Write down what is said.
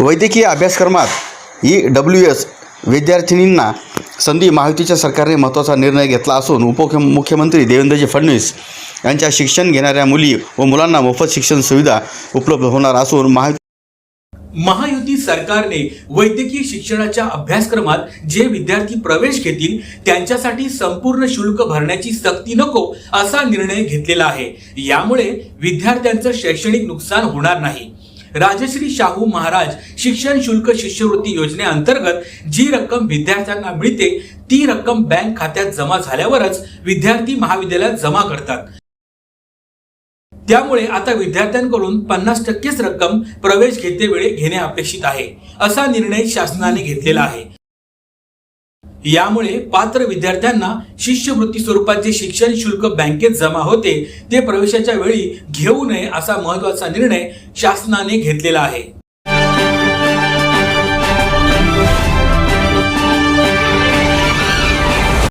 वैद्यकीय अभ्यासक्रमात E W S विद्यार्थिनींना संधी महायुतीच्या सरकारने महत्त्वाचा निर्णय घेतला असून उपमुख्यमंत्री देवेंद्रजी फडणवीस यांच्या शिक्षण घेणाऱ्या मुली व मुलांना मोफत शिक्षण सुविधा उपलब्ध होणार असून महायुती महायुती सरकारने वैद्यकीय शिक्षणाच्या अभ्यासक्रमात जे विद्यार्थी प्रवेश घेतील त्यांच्यासाठी संपूर्ण शुल्क भरण्याची सक्ती नको असा निर्णय घेतलेला आहे. यामुळे विद्यार्थ्यांचं शैक्षणिक नुकसान होणार नाही. राजश्री शाहू महाराज शिक्षण शुल्क शिष्यवृत्ती योजनेअंतर्गत जी रक्कम विद्यार्थ्यांना मिळते ती रक्कम बँक खात्यात जमा झाल्यावरच विद्यार्थी महाविद्यालयात जमा करतात. त्यामुळे आता विद्यार्थ्यांकडून पन्नास टक्केच रक्कम प्रवेश घेतेवेळी घेणे अपेक्षित आहे असा निर्णय शासनाने घेतलेला आहे. यामुळे पात्र विद्यार्थ्यांना शिष्यवृत्ती स्वरूपात जे शिक्षण शुल्क बँकेत जमा होते. ते प्रवेशाच्या वेळी घेऊ नये असा महत्त्वाचा निर्णय शासनाने घेतलेला आहे.